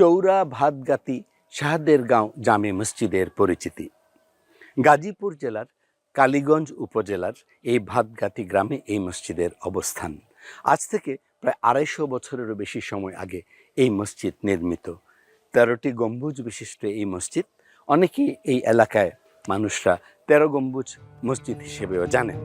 চৌরা ভাতগাতি শাহাদের গাঁও জামে মসজিদের পরিচিতি। গাজীপুর জেলার কালীগঞ্জ উপজেলার এই ভাতগাতি গ্রামে এই মসজিদের অবস্থান। আজ থেকে প্রায় আড়াইশো বছরেরও বেশি সময় আগে এই মসজিদ নির্মিত। তেরোটি গম্বুজ বিশিষ্ট এই মসজিদ অনেকেই এই এলাকায় মানুষরা তেরো গম্বুজ মসজিদ হিসেবেও জানেন।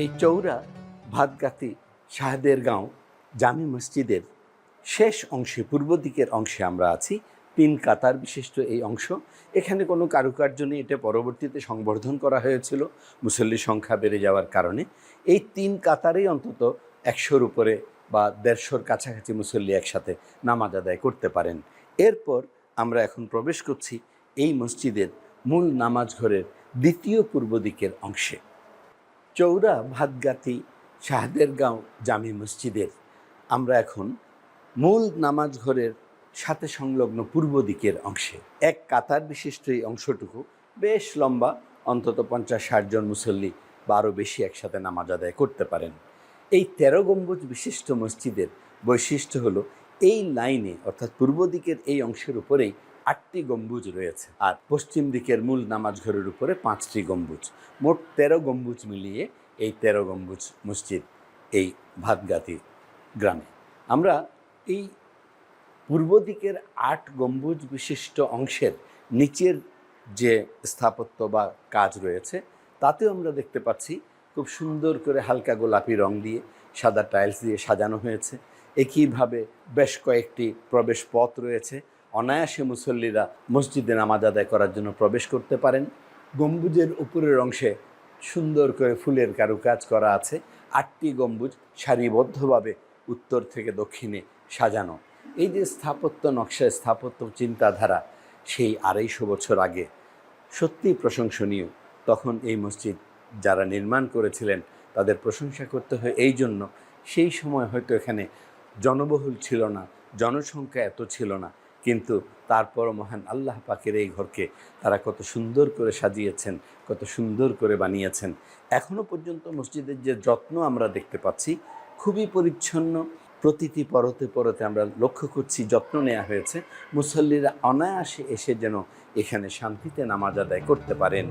এই চৌরা ভাতগাতি শাহাদের গাঁও, জামি মসজিদের শেষ অংশে, পূর্ব দিকের অংশে আমরা আছি, তিন কাতার বিশিষ্ট এই অংশ। এখানে কোনো কারুকার্য নেই, এটা পরবর্তীতে সংবর্ধন করা হয়েছিল মুসল্লির সংখ্যা বেড়ে যাওয়ার কারণে। এই তিন কাতারেই অন্তত একশোর উপরে বা দেড়শোর কাছাকাছি মুসল্লি একসাথে নামাজ আদায় করতে পারেন। এরপর আমরা এখন প্রবেশ করছি এই মসজিদের মূল নামাজ ঘরের দ্বিতীয় পূর্ব দিকের অংশে। চৌরা ভাতগাতি শাহাদের গাঁও জামি মসজিদের। আমরা এখন মূল নামাজ ঘরের সাথে সংলগ্ন পূর্ব দিকের অংশে। এক কাতার বিশিষ্ট এই অংশটুকু বেশ লম্বা, অন্তত পঞ্চাশ ষাট জন মুসল্লি বা আরও বেশি একসাথে নামাজ আদায় করতে পারেন। এই তেরো গম্বুজ বিশিষ্ট মসজিদের বৈশিষ্ট্য হলো এই লাইনে, অর্থাৎ পূর্ব দিকের এই অংশের উপরেই আটটি গম্বুজ রয়েছে। আর পশ্চিম দিকের মূল নামাজ ঘরের উপরে পাঁচটি গম্বুজ। মোট তেরো গম্বুজ মিলিয়ে এই তেরো গম্বুজ মসজিদ এই ভাতগাতি গ্রামে। আমরা এই পূর্ব দিকের আট গম্বুজ বিশিষ্ট অংশের নিচের যে স্থাপত্য বা কাজ রয়েছে, তাতেও আমরা দেখতে পাচ্ছি খুব সুন্দর করে হালকা গোলাপি রং দিয়ে সাদা টাইলস দিয়ে সাজানো হয়েছে। একইভাবে বেশ কয়েকটি প্রবেশ পথ রয়েছে। অনায়াসে মুসল্লিরা মসজিদে নামাজ আদায় করার জন্য প্রবেশ করতে পারেন। গম্বুজের উপরের অংশে সুন্দর করে ফুলের কারুকাজ করা আছে। আটটি গম্বুজ সারিবদ্ধভাবে উত্তর থেকে দক্ষিণে সাজানো। এই যে স্থাপত্য নকশা স্থাপত্য চিন্তাধারা, সেই আড়াইশো বছর আগে সত্যিই প্রশংসনীয়। তখন এই মসজিদ যারা নির্মাণ করেছিলেন, তাদের প্রশংসা করতে হয় এই জন্য। সেই সময় হয়তো এখানে জনবহুল ছিল না, জনসংখ্যা এত ছিল না। কিন্তু তারপর মহান আল্লাহ পাকের এই ঘরকে তারা কত সুন্দর করে সাজিয়েছেন, কত সুন্দর করে বানিয়েছেন। এখনও পর্যন্ত মসজিদের যে যত্ন আমরা দেখতে পাচ্ছি, খুবই পরিচ্ছন্ন। প্রতিটি পরতে পরতে আমরা লক্ষ্য করছি যত্ন নেওয়া হয়েছে। মুসল্লিরা অনায়াসে এসে যেন এখানে শান্তিতে নামাজ আদায় করতে পারেন।